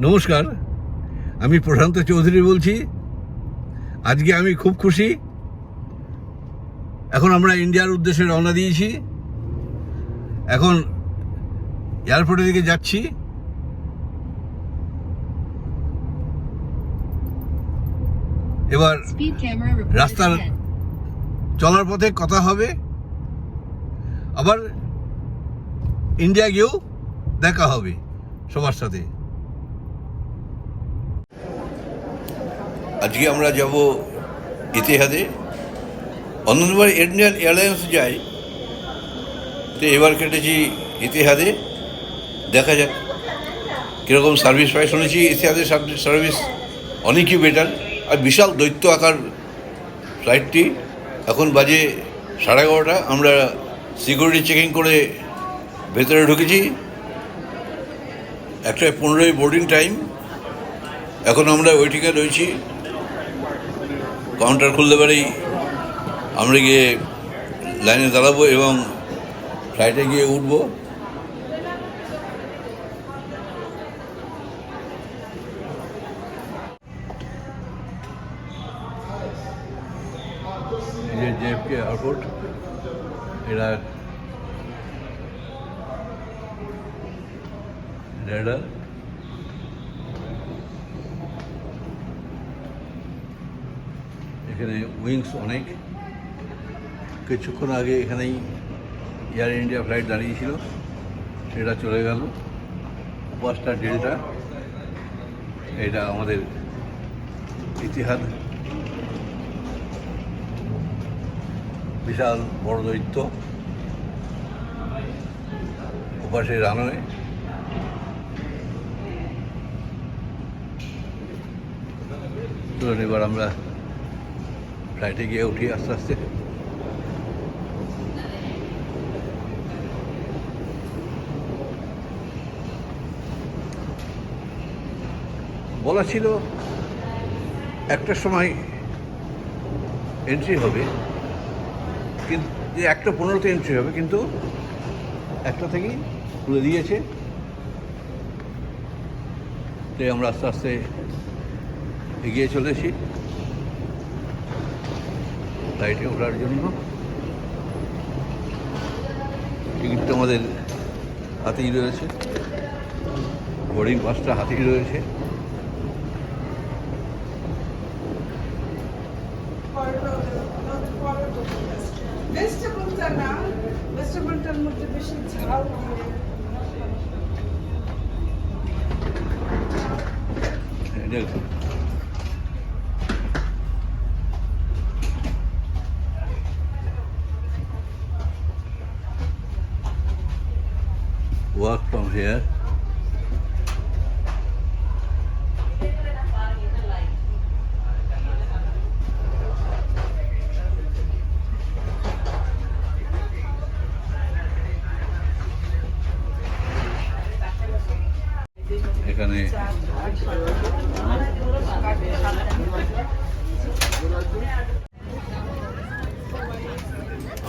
নমস্কার আমি প্রশান্ত চৌধুরী বলছি। আজকে আমি খুব খুশি। এখন আমরা ইন্ডিয়ার উদ্দেশ্যে রওনা দিয়েছি। এখন এয়ারপোর্টের দিকে যাচ্ছি। এবার রাস্তার- চলার পথে কথা হবে। আবার ইন্ডিয়া গিয়েও দেখা হবে সবার সাথে। আজকে আমরা যাব ইতিহাদে। অন্যবার ইন্ডিয়ান এয়ারলাইন্স যাই তো এবার কেটেছি ইতিহাদে। দেখা যাক কীরকম সার্ভিস পাই। শুনেছি ইতিহাদের সার্ভিস অনেকই বেটার আর বিশাল দৈত্য আকার ফ্লাইটটি এখন বাজে সাড়ে এগারোটা। আমরা সিকিউরিটি চেকিং করে ভেতরে ঢুকেছি। একটা পনেরোই বোর্ডিং টাইম এখন আমরা ওয়েটিংয়ে রয়েছি। কাউন্টার খুলতে পারেই আমরা গিয়ে লাইনে দাঁড়াবো এবং ফ্লাইটে গিয়ে উঠবো। যে জেএফকে এয়ারপোর্ট এরা রেডার এখানে উইংস অনেক। কিছুক্ষণ আগে এখানেই এয়ার ইন্ডিয়া ফ্লাইট দাঁড়িয়েছিল, সেটা চলে গেল। উপাসটা ডেল্টা এটা আমাদের ইতিহাদ বিশাল বড় দৈত্য। ওপাশে রানওয়ে এবার আমরা ফ্লাইটে গিয়ে উঠি আস্তে আস্তে। বলা ছিল একটার সময় এন্ট্রি হবে, কিন্তু একটা পনেরোতে এন্ট্রি হবে, কিন্তু একটা থেকেই খুলে দিয়েছে। তাই আমরা আস্তে আস্তে এগিয়ে চলেছি। ফ্লাইটে ওঠার জন্য। টিকিটটা আমাদের হাতেই রয়েছে। বোর্ডিং পাসটা হাতেই রয়েছে। ভেজিটেবলটা না? ভেজিটেবলটার মধ্যে বেশি ঝাল এটা walk from here. এখানে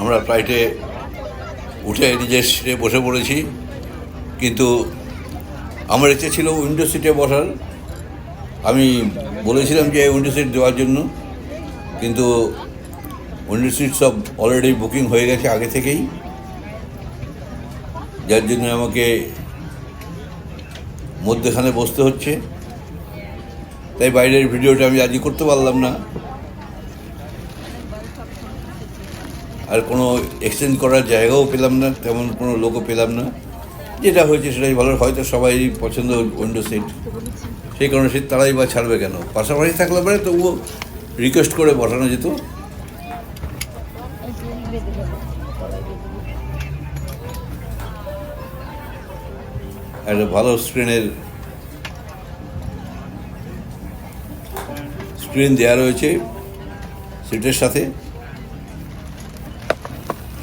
আমরা ফ্লাইটে উঠে নিজের বসে পড়েছি। কিন্তু আমার ইচ্ছে ছিল উইন্ডো সিটে বসার। আমি বলেছিলাম যে উইন্ডো সিট দেওয়ার জন্য, কিন্তু উইন্ডো সিট সব অলরেডি বুকিং হয়ে গেছে আগে থেকেই। যার জন্য আমাকে মধ্যেখানে বসতে হচ্ছে। তাই বাইরের ভিডিওটা আমি আজই করতে পারলাম না। আর কোনো এক্সচেঞ্জ করার জায়গাও পেলাম না, তেমন কোনো লোকও পেলাম না। যেটা হয়েছে সেটাই ভালো। হয়তো সবাই পছন্দ উইন্ডো সিট সেই কারণে সিট তারাই বা ছাড়বে কেন? পাশাপাশি থাকলে পরে তবুও রিকোয়েস্ট করে বসানো যেত। একটা ভালো স্ক্রিনের স্ক্রিন দেওয়া রয়েছে সিটের সাথে।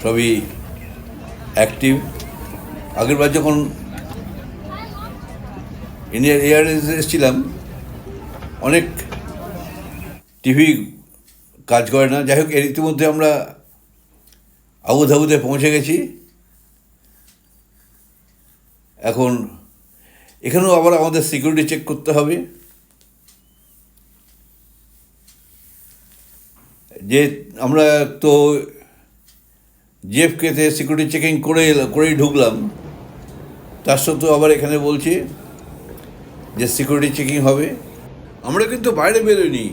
সবই অ্যাক্টিভ আগেরবার যখন ইন্ডিয়ান এয়ারলাইন্স এসেছিলাম, অনেক টিভি কাজ করে না। যাই হোক, এর ইতিমধ্যে আমরা আবুধাবুতে পৌঁছে গেছি। এখন এখানেও আবার আমাদের সিকিউরিটি চেক করতে হবে। যে আমরা তো জিএফকেতে সিকিউরিটি চেকিং করে করেই ঢুকলাম। তার সত্ত্বেও আবার এখানে বলছে যে সিকিউরিটি চেকিং হবে। আমরা কিন্তু বাইরে বেরোইনি।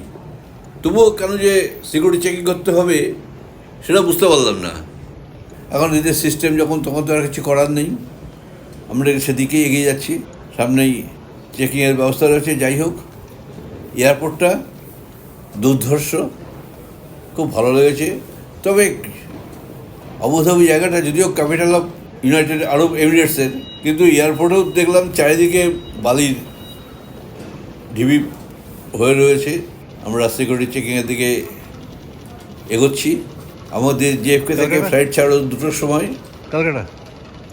তবুও কেন যে সিকিউরিটি চেকিং করতে হবে, সেটা বুঝতে পারলাম না। এখন এদের সিস্টেম যখন, তখন তো আর কিছু করার নেই। আমরা সেদিকেই এগিয়ে যাচ্ছি। সামনেই চেকিংয়ের ব্যবস্থা রয়েছে। যাই হোক, এয়ারপোর্টটা দুর্ধর্ষ। খুব ভালো লেগেছে। তবে আবুধাবি জায়গাটা যদিও ক্যাপিটাল অফ ইউনাইটেড আরব এমিরেটসের কিন্তু এয়ারপোর্টেও দেখলাম চারিদিকে বালির ঢিবি হয়ে রয়েছে। আমরা সিকিউরিটি চেকিংয়ের দিকে এগোচ্ছি। আমাদের জেএফকে থেকে? ফ্লাইট ছাড়ো দুটোর সময়। ক্যালকাটা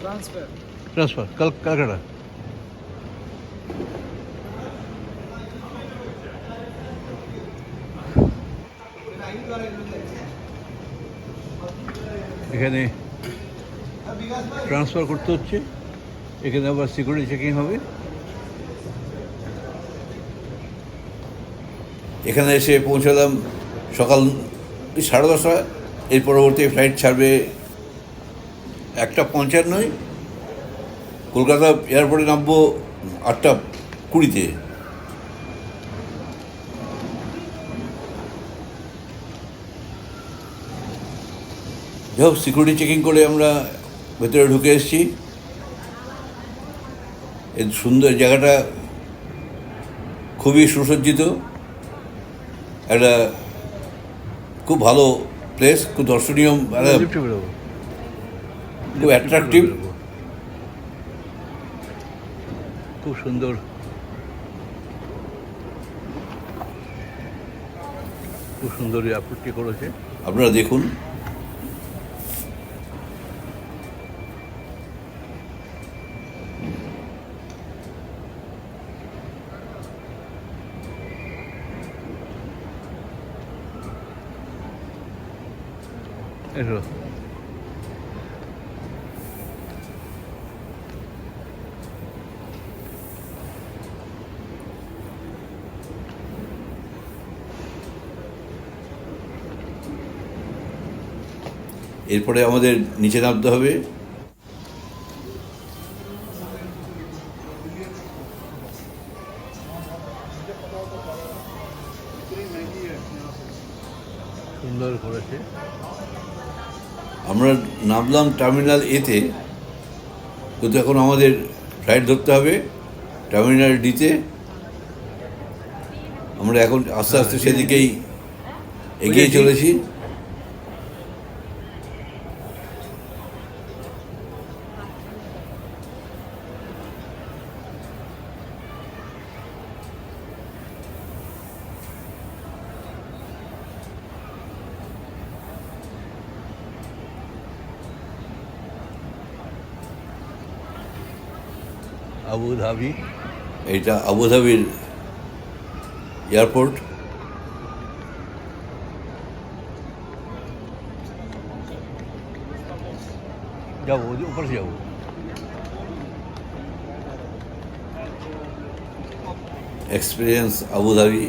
ট্রান্সফার ট্রান্সফার কাল ক্যালকাটা এখানে ট্রান্সফার করতে হচ্ছে। এখানে আবার সিকিউরিটি চেকিং হবে। এখানে এসে পৌঁছালাম সকাল সাড়ে দশটা এর পরবর্তী ফ্লাইট ছাড়বে একটা পঞ্চান্নয়। কলকাতা এয়ারপোর্টে নামবো আটটা কুড়িতে। যাই হোক সিকিউরিটি চেকিং করে আমরা ভেতরে ঢুকে এসেছি। সুন্দর জায়গাটা খুবই সুসজ্জিত। একটা খুব ভালো প্লেস খুব দর্শনীয় বেরোবো। খুব অ্যাট্রাকটিভ। খুব সুন্দর। খুব সুন্দর এয়ারপোর্টটি করেছে। আপনারা দেখুন এসো এরপরে আমাদের নিচে নামতে হবে। সুন্দর করেছে। আমরা নামলাম টার্মিনাল এতে কিন্তু এখন আমাদের ফ্লাইট ধরতে হবে টার্মিনাল ডিতে আমরা এখন আস্তে আস্তে সেদিকেই এগিয়ে চলেছি। আবু ধাবি এটা আবুধাবির এয়ারপোর্ট যাব ওই উপরে যাব এক্সপিরিয়েন্স আবুধাবি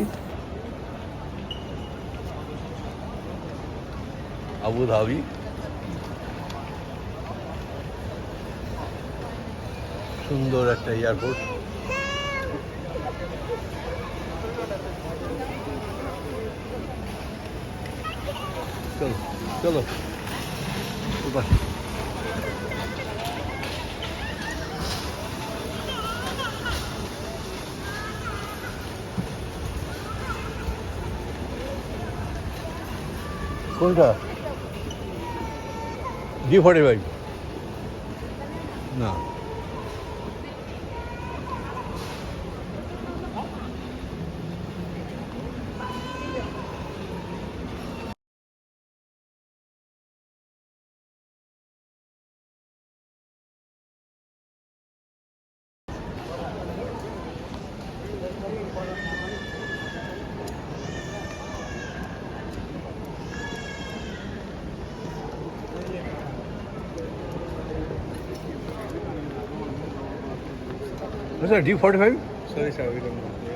আবু সুন্দর একটা এয়ারপোর্ট। চলো চলো। কোনটা? জি ফর্টি ফাইভ না। sir? D45? Sorry, sir. We don't know.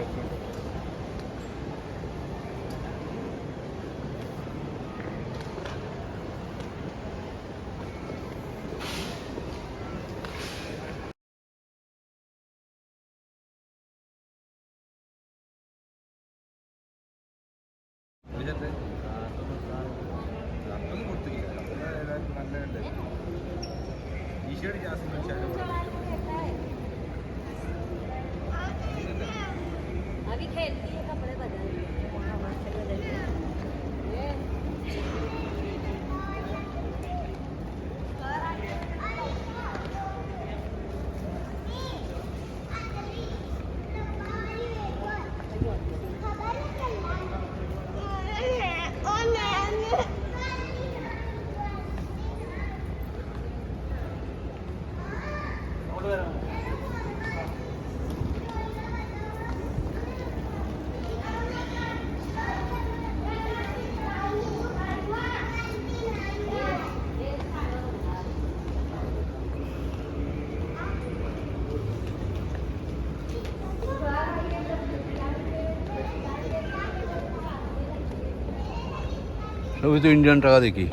अभी तो इंडियन टका देखी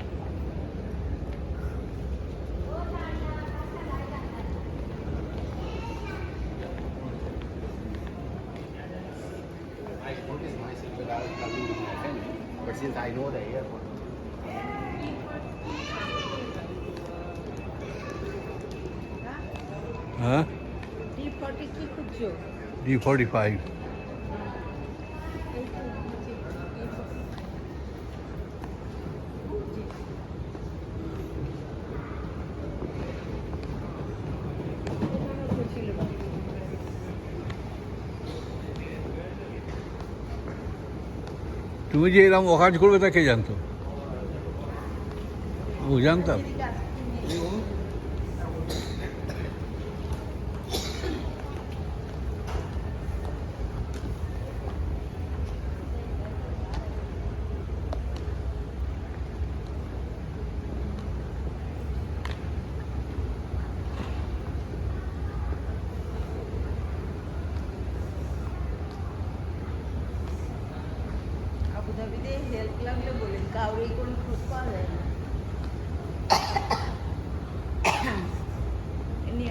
डी फोर्टी फाइव তুমি যে এরকম অকাজ করবে তা কে জানতো? ও জানতাম।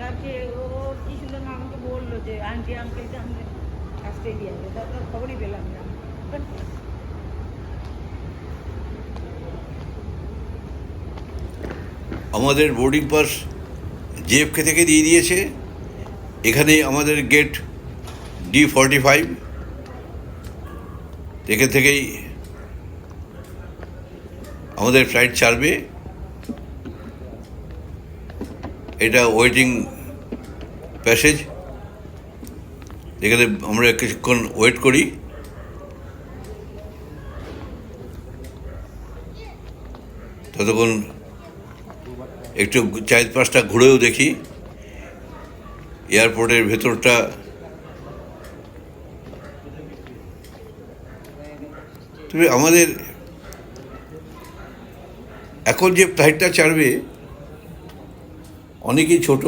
এমনি আজকে ও কি সুন্দর আমাকে বলল যে, আন্টি আঙ্কেলকে আমাদের অস্ট্রেলিয়া তারপর খবরই পেলাম না। আমাদের বোর্ডিং পাস জেএফকে থেকে দিয়ে দিয়েছে। এখানে আমাদের গেট ডি ফর্টি ফাইভ এখান থেকেই আমাদের ফ্লাইট ছাড়বে এটা ওয়েটিং প্যাসেজ এখানে আমরা কিছুক্ষণ ওয়েট করি। ততক্ষণ একটু চার পাঁচটা ঘুরেও দেখি। এয়ারপোর্টের ভেতরটা তবে আমাদের এখন যে ফ্লাইটটা ছাড়বে অনেকেই ছোট।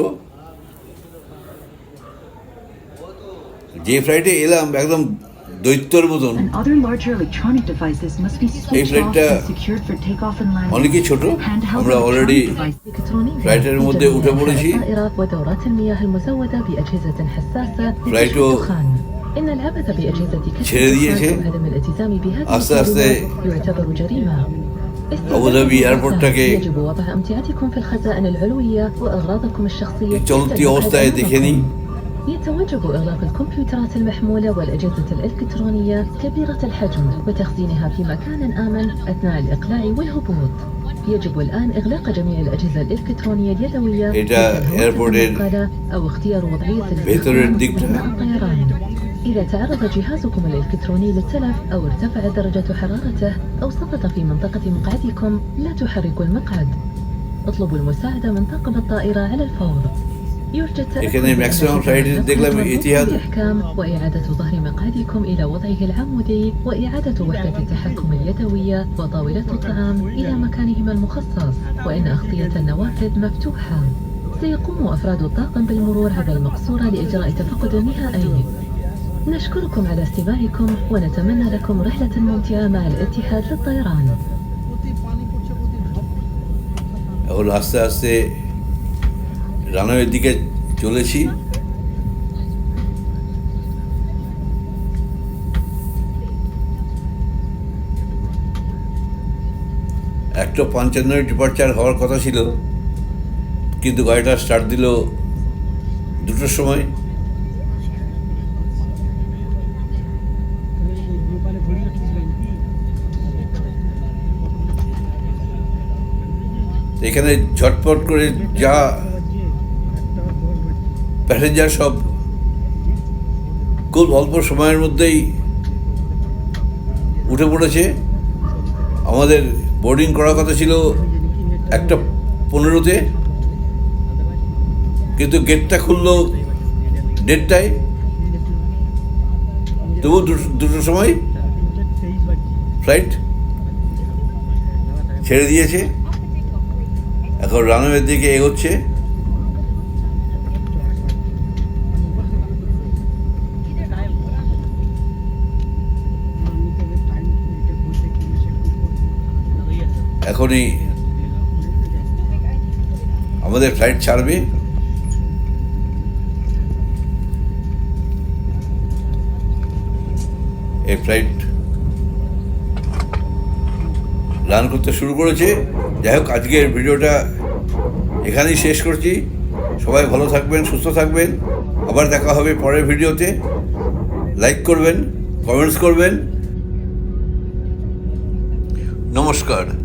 যে ফ্লাইটে এলাম একদম দৈত্যর মতন। এই ফ্লাইটটা অনেকই ছোট। আমরা অলরেডি ফ্লাইটের মধ্যে উঠে পড়েছি। ফ্লাইটও ছেড়ে দিয়েছে। আস্তে আস্তে التعليمات يعتبر جريمة আবুধাবি এয়ারপোর্টটাকে يجب وضع أمتعتكم في الخزائن العلوية وأغراضكم الشخصية চলতি অবস্থায় দেখে নিই يتوجب إغلاق الكمبيوترات المحمولة والأجهزة الإلكترونية كبيرة الحجم وتخزينها في مكان آمن أثناء الإقلاع والهبوط يجب الآن إغلاق جميع الأجهزة الإلكترونية اليدوية এটা مثل الهواتف এয়ারপোর্টের المنقلة أو اختيار وضعية ভেতরের الاستخدام দিকটা। أثناء الطيران إذا تعرض جهازكم الإلكتروني للتلف أو ارتفعت درجة حرارته أو سقط في منطقة مقعدكم لا تحركوا المقعد. اطلبوا المساعدة من طاقم الطائرة على الفور. يرجى الإحكام وإعادة ظهر مقعدكم إلى وضعه العمودي وإعادة وحدة التحكم اليدوية وطاولة الطعام إلى مكانهما المخصص وإن أغطية النوافذ مفتوحة. سيقوم أفراد الطاقم بالمرور على المقصورة لإجراء تفقد نهائي نشكركم على استماعكم ونتمنى لكم رحلة ممتعة مع الاتحاد للطيران এখন আস্তে আস্তে রানওয়ের দিকে চলেছি একটা পঞ্চান্নয় ডিপার্চার হওয়ার কথা ছিল কিন্তু গাড়িটা স্টার্ট দিল দুটোর সময় এখানে ঝটপট করে যা প্যাসেঞ্জার সব খুব অল্প সময়ের মধ্যেই উঠে পড়েছে। আমাদের বোর্ডিং করার কথা ছিল একটা পনেরোতে। কিন্তু গেটটা খুললো দেড়টায়। তবু দুটো দুটোর সময়। ফ্লাইট ছেড়ে দিয়েছে। এখন রানওয়ের দিকে এগোচ্ছে। এখনই আমাদের ফ্লাইট ছাড়বে। এই ফ্লাইট রান করতে শুরু করেছে। যাই হোক, আজকের ভিডিওটা এখানেই শেষ করছি। সবাই ভালো থাকবেন, সুস্থ থাকবেন। আবার দেখা হবে পরের ভিডিওতে। লাইক করবেন, কমেন্টস করবেন। নমস্কার।